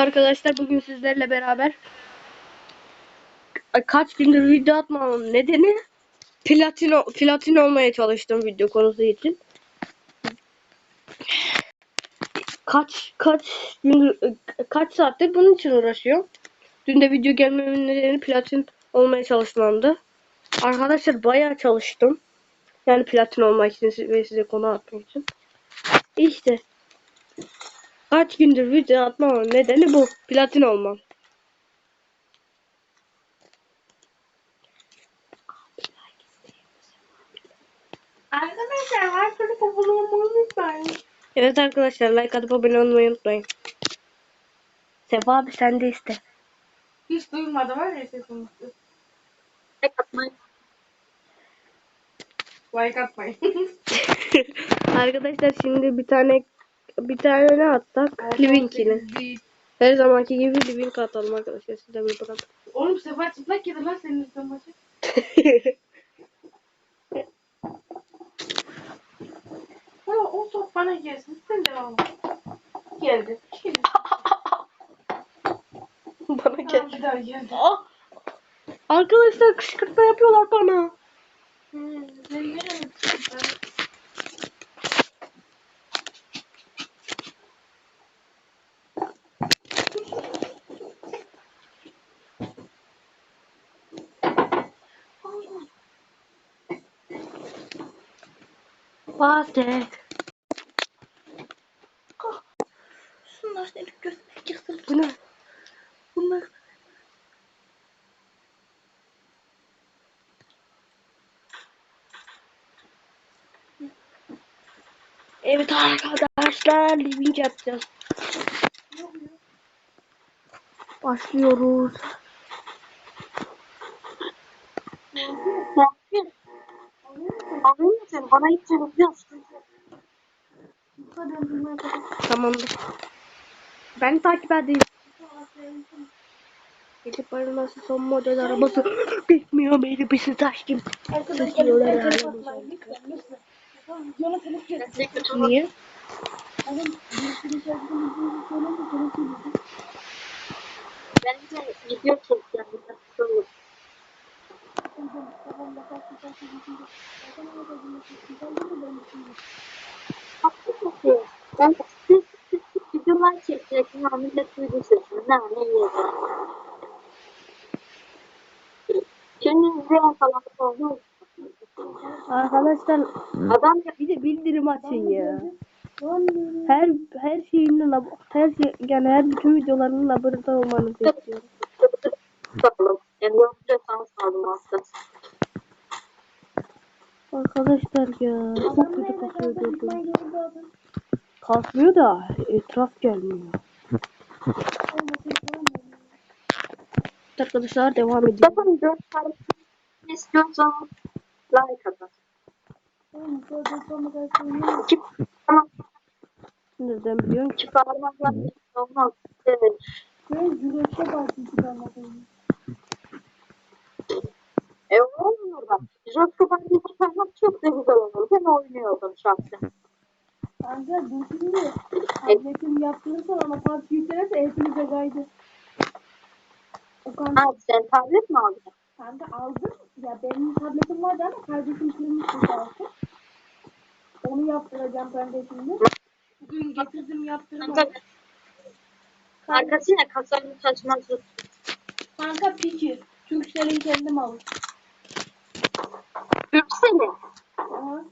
arkadaşlar bugün sizlerle beraber kaç gündür video atmamın nedeni platin platin olmaya çalıştım video konusu için. Kaç kaç gündür kaç saattir bunun için uğraşıyorum. Dün de video gelmemin nedeni platin olmaya çalışmamdı. Arkadaşlar bayağı çalıştım. Yani platin olmak için ve size konu atmak için. İşte Kaç gündür video atmamın nedeni bu. Platin olmam. Arkadaşlar her türlü abone olmayı unutmayın. Evet arkadaşlar like atıp abone olmayı unutmayın. Sefa abi sen de iste. Hiç duymadım öyle sesini. Tek atmayı Like atmayın. arkadaşlar şimdi bir tane bir tane ne attak? Linkini. Değil. Her zamanki gibi link atalım arkadaşlar. Siz de bir bakın. Oğlum sefer çıplak yedi lan senin üstüne maçı. Ha, o top bana gelsin. Sen devam et. Geldi. Geldi. Bana gel. Tamam, bir daha geldi. Ah! Arkadaşlar kışkırtma yapıyorlar bana. Hmm, ben nereye çıktım? Basket. Şunlar seni göstermek çıksın. Bu ne? Bunlar. Evet arkadaşlar link yapacağız. Başlıyoruz. Musun? Bana hiç çalışıyorsun. Tamamdır. Ben takip edeyim. Gidip ayrılması son model arabası. Bilmiyorum beni bir şey taştım. Sesiyorlar yani. Niye? Bence video çekeceğim. Haklısın. Ben sık sık sık videolar çekecektim. ama millet duydu sesini. Ne ne yiyeceğim. Şimdi izleyen falan oldu. Arkadaşlar Adam ya bir de bildirim açın ya. Her her şeyinden ab- her şey yani her bütün videolarının haberdar olmanızı istiyorum. Yani yapacaksanız aldım aslında. Arkadaşlar ya çok kötü kasıyor durdum. Kasmıyor da etraf gelmiyor. Arkadaşlar devam ediyor. Yapın dört tane like atın. Tamam, Nereden biliyorsun parmakla olmaz. Evet. E olmuyor da. Josko'dan bir parmak çok da güzel olur. Ben oynuyordum şahsen. Kanka dur şimdi. Tabletim yaptırırsan ama parça yüklenirse hepinize kaydı. O kanka, Ha sen tablet mi aldın? kanka aldım. Ya benim tabletim vardı ama kardeşim kırmıştı olsun. Onu yaptıracağım kanka şimdi. Bugün getirdim yaptırdım. Kanka arkasıyla kasanın taşması. Kanka piki. Türkcell'in kendim aldım. Aha.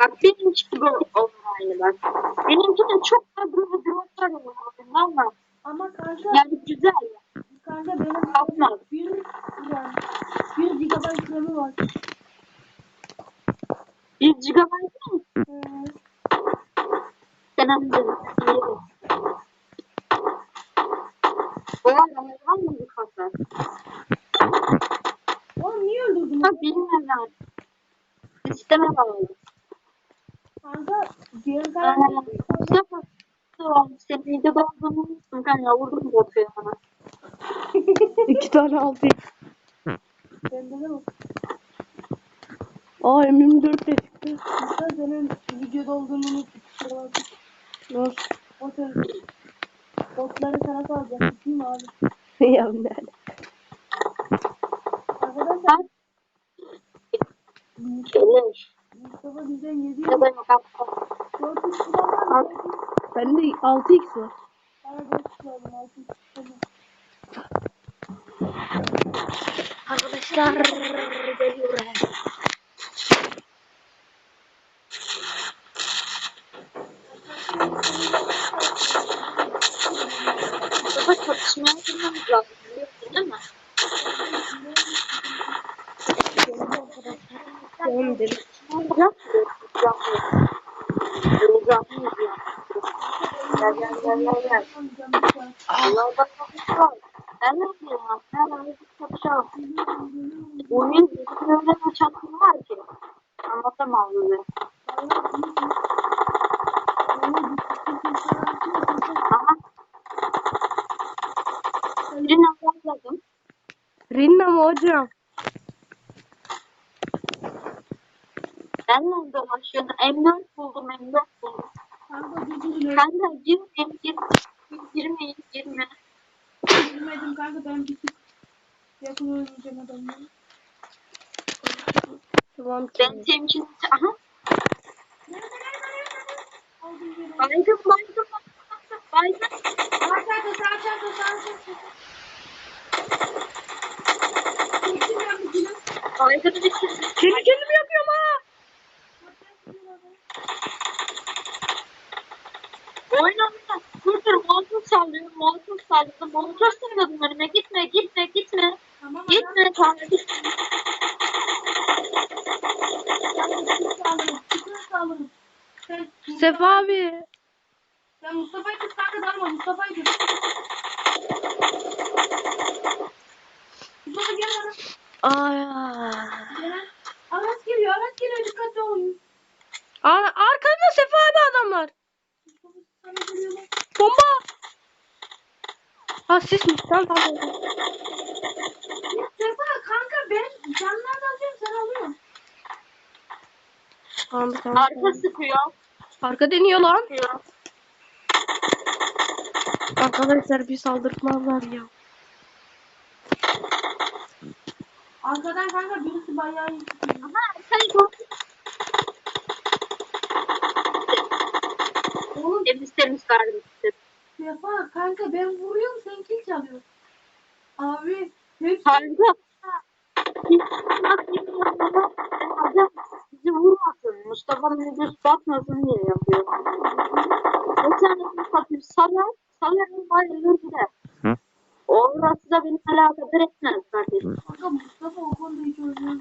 Bak benimki gibi olur aynı bak. Benimki de çok da böyle grosslar oluyor ama Ama kanka, yani güzel. kanka benim Kalkmaz. bir yani bir GB RAM'i var. 1 GB mi? Ee, Sen amcanın. O ara var mı bu kasa? oğlum niye öldürdün? Ha bilmiyorum. Sisteme bağlı. Kanka diğer kalan Mustafa. Senin videoda olduğunu unuttum. Ya vurdum botuya bana. İki tane altı. bende de var. Aa M24 de çıktı. Senin videoda olduğunu unuttum. Nasıl? O. Botları sana salacağım. Değil mi abi? ya ne? Arkadaşlar Keleş. Mustafa bizden 7 Ne demek aptal? 400 kilo var mı? Bende 6x var. Bana 400 lazım 600 kilo. Arkadaşlar geliyor. Mustafa çatışmaya girmemiz lazım. Biliyorsun değil mi? Edelim. Gel gel gel gel gel. Allah'da var. Ben ne yapayım ya? Her an bir kapışalım. Oyun öyle bir çatım var ki. Anlatamam böyle. Aha. Birini atladım. Rinna mı hocam? Benle dolaşıyordu. M4 buldum, M4 buldum. Kanka durdurun. Kanka girme, girme, girme, girme. Bilmedim kanka ben bir tık yakın oynayacağım adamları. Tamam ki. Ben temkinli... Aha. Aldım geri. Baygın, baygın, baygın, baygın. Sağ çarpı sağ çarpı sağ kilo. Baygını bitirdim. Kendi kendimi yapıyorum ha. Oyun oyna. Dur dur, molotof sallıyor, molotof sallıyor. Molotof salladım önüme. Gitme, gitme, gitme. Tamam. Gitme. Sen, Sefa abi. sen Mustafa'yı tut kanka dalma Mustafa'yı tut. Mustafa gel bana. Ay. Gel. Araç geliyor araç geliyor dikkatli olun. Aa, arkada Sefa abi adamlar. Mustafa sana geliyorlar. Bomba. Ha sismiş. Tamam tamam. tamam. Sefa kanka ben canlardan alıyorum sen alıyorsun. Tamam tamam. Arka sıkıyor, Arka deniyor lan. sıkıyor. Arkadaşlar bir saldırtmazlar ya. Arkadan kanka birisi bayağı iyi tutuyor. Ama arkayı gördüm. Oğlum Temiz temiz kardeşim. Sefa kanka ben vuruyorum sen kill çalıyorsun. Abi hepsi Kanka. Adam bizi vurmasın. Mustafa'nın videosu batmasın diye yapıyor. Geçen satayım salar. Salarım bayılır gider. Orası da beni alakadar etmez kardeşim. kanka Mustafa o konuda hiç oynamıyor.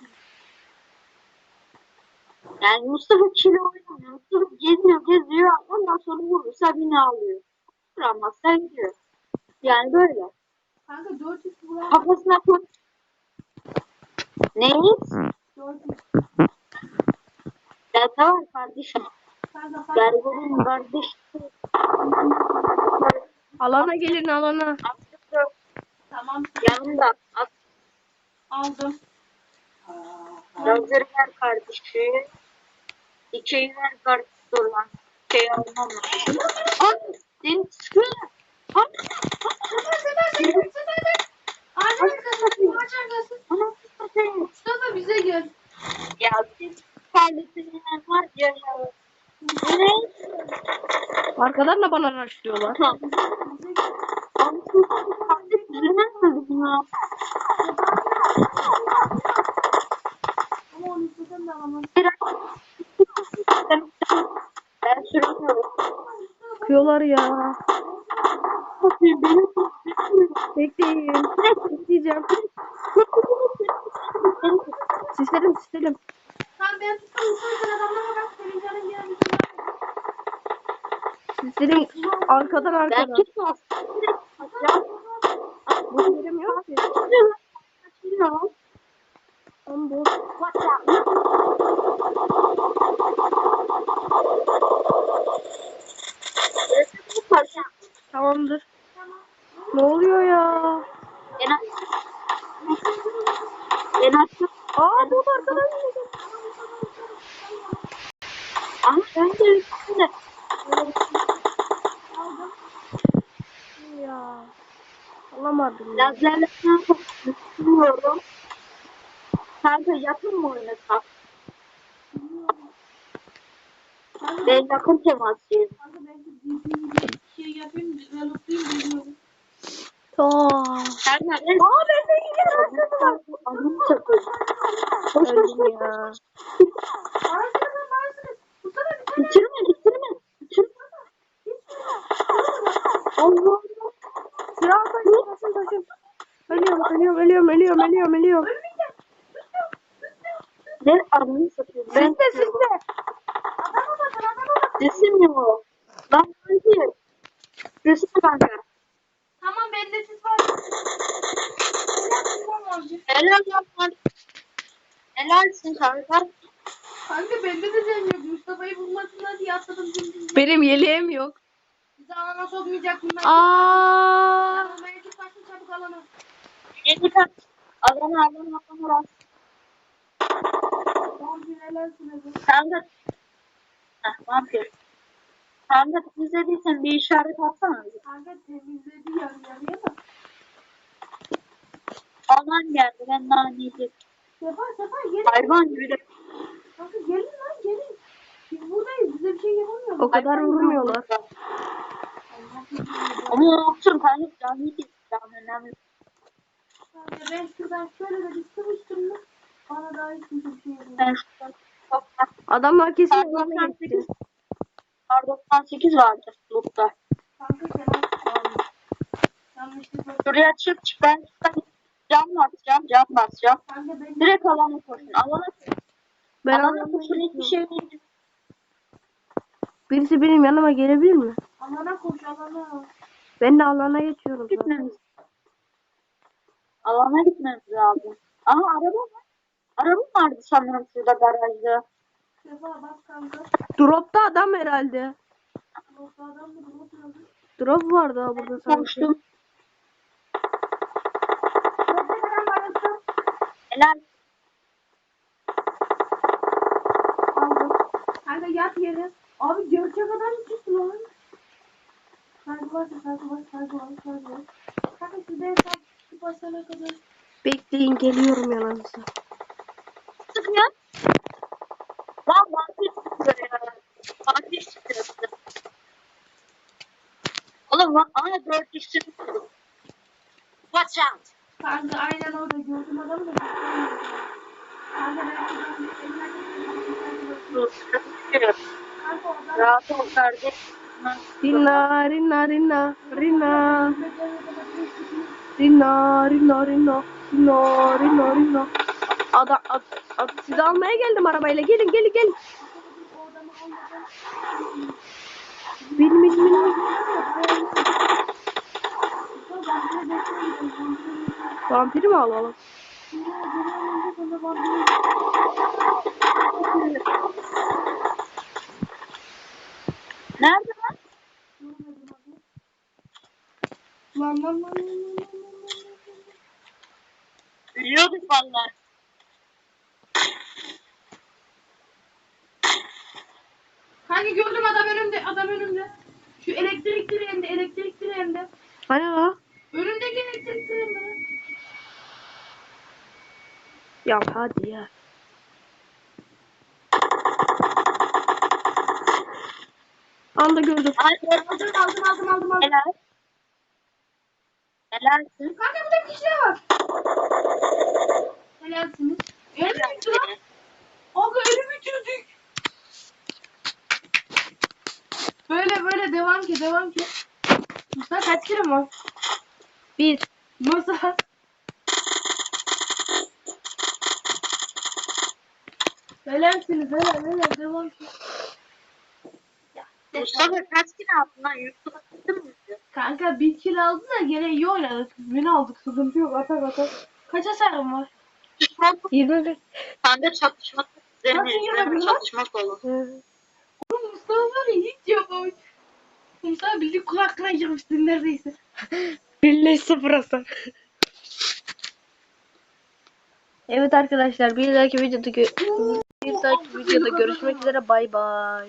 Yani Mustafa kilo oynamıyor. Mustafa geziyor geziyor. Ondan sonra vurursa beni alıyor. Vuramazsa gidiyor. Yani böyle. Kanka 400 vuran Kafasına koy. Neyi? 400. Delta var kardeşim. Gel benim kardeşim. Alana gelin alana. tamam Yanımda. At. aldım. Yazır ver kardeşim. İkiyi ver kardeşim. Dur lan. Şey almam lazım. Al. Seni sıkıyor. Al. Ağaç arkası, ağaç arkası. Ana, sıkıyor. Mustafa bize gel. Ya siz kardeşinler var ya ya. Ne? Arkadan da bana araştırıyorlar. Tamam. Bize gel. Abi siz kardeş üzülmezsiniz ya. Ama onu istesen de alamam. Ben süremiyorum. Bakıyorlar ya. Bekleyin. Bekleyeceğim. Sistelim sistelim. Tamam ben tuttum Mustafa sen adamlara bak. Senin canın gelmiş. Sistelim arkadan Ben arkadan. tutmaz. Bu giremiyor ki. Tam bu. Tamamdır. Ne oluyor ya? En az. En az. Aa bu arkadan geliyor. Ama ben de üstünde. alamadım. ya. Lazerle kanka düşünüyorum. Kanka yakın mı oynasak? Ben yakın bir şey yapayım, developlayayım bilmiyorum. Aa, Sen nereden? Aa ben de Anam çakıl. Koş koş koş. Bitirme bitirme. Bitirme. Allah. Silah koy. Koşun koşun. Ölüyorum ölüyorum ölüyorum ölüyorum ölüyorum ölüyorum. Ben anını satıyorum. Ben de siz de. Adama bakın adama bakın. Resim mi bu? Lan sanki. Resim kanka. Tamam bende siz var. Helal yapman. Helalsin kanka. Kanka bende de can yok. Mustafa'yı bulmasınlar diye atladım. dümdüz. Benim yeleğim yok. Bizi alana sokmayacak bunlar. Aa. Tamam ben git başla çabuk alana. Yedi kat. Alana alana alana. Hadi. Kanka. Heh, vampir. Kanka izlediysen bir işaret atsana. bize. Kanka temizledi yarı yarıya da. Aman geldi ben daha ne diyeceğim. Sefa Sefa gelin. Hayvan gibi de. Kanka gelin lan gelin. Biz buradayız. Bize bir şey yapamıyor. O kadar vurmuyorlar. Ama olsun kanka daha ne diyeceğim. Daha önemli. Kanka ben şuradan şöyle de bir sıvıştım mı? Bana daha hiç kimse bir şey yapamıyor. Ben şuradan Adamlar kesin alana sekiz. Kar 98 vardı loot'ta. Kanka sen. Yanlışlıkla. Şuraya çık çık ben ben cam basacağım cam basacağım. Direkt alana koşun. Alana koşun. Ben alana koşun hiçbir şey değil. Birisi benim yanıma gelebilir mi? alana koş alana. Ben de alana geçiyorum. Gitmemiz. Alana gitmemiz lazım. Aha araba var. Araba vardı sanırım şurada garajda. Sefa bas kanka. Dropta adam herhalde. Yoksa adam mı? Drop vardı burada sanki. Konuştum. Helal. Aldım. Kanka yat yere. Abi gökçe kadar uçuştu lan. Kanka bas, kanka bas, kanka bas, kanka bas. Kanka şurada hesap basana kadar. Bekleyin geliyorum yanınıza. Sık ya. Lan vampir çıktı ya. Vampir çıktı. Oğlum ana dört düştü. Watch out. Kanka aynen orada gördüm adamı da. Kanka ben Rahat ol kardeşim. Rina, Rina, Rina, Rina. Rina, Rina, Rina, Rina, Rina, Rina. Adam, ad, ad, sizi almaya geldim arabayla. Gelin, gelin, gelin. Benim, benim, benim vampiri mi alalım? Nerede lan? Lan lan lan lan lan lan lan. Biliyorduk valla. Kanka gördüm adam önümde, adam önümde. Şu elektrik direğinde, elektrik direğinde. Hani o? Önümdeki elektrik direğinde. Ya hadi ya. Anda gördüm. Ay, Aldım, aldım, aldım, aldım, aldım. Helal. Helalsin. Kanka burada bir kişi daha var. Helalsiniz. Önümü bitti lan. Bitirdik. Böyle böyle devam ki, devam ki. Mustafa kaç kilo var? Bir. Mustafa. Helalsiniz, helal, helal, devam. Mustafa kaç kilo aldın lan? Yurtta mı? Kanka bir kill aldı da gene iyi oynadık. Beni aldık. Sıkıntı yok. Atak atak. Kaç hasarım var? Çatışmak. 21. Sende çatışmak. Nasıl Senin yapıyorsun? üzerine çatışmak olur. Oğlum Mustafa var ya hiç yapamamış. Mustafa bildiğin kulakına girmiştin neredeyse. Birle sıfır. Evet arkadaşlar bir dahaki videoda gö- bir dahaki videoda görüşmek üzere bay bay.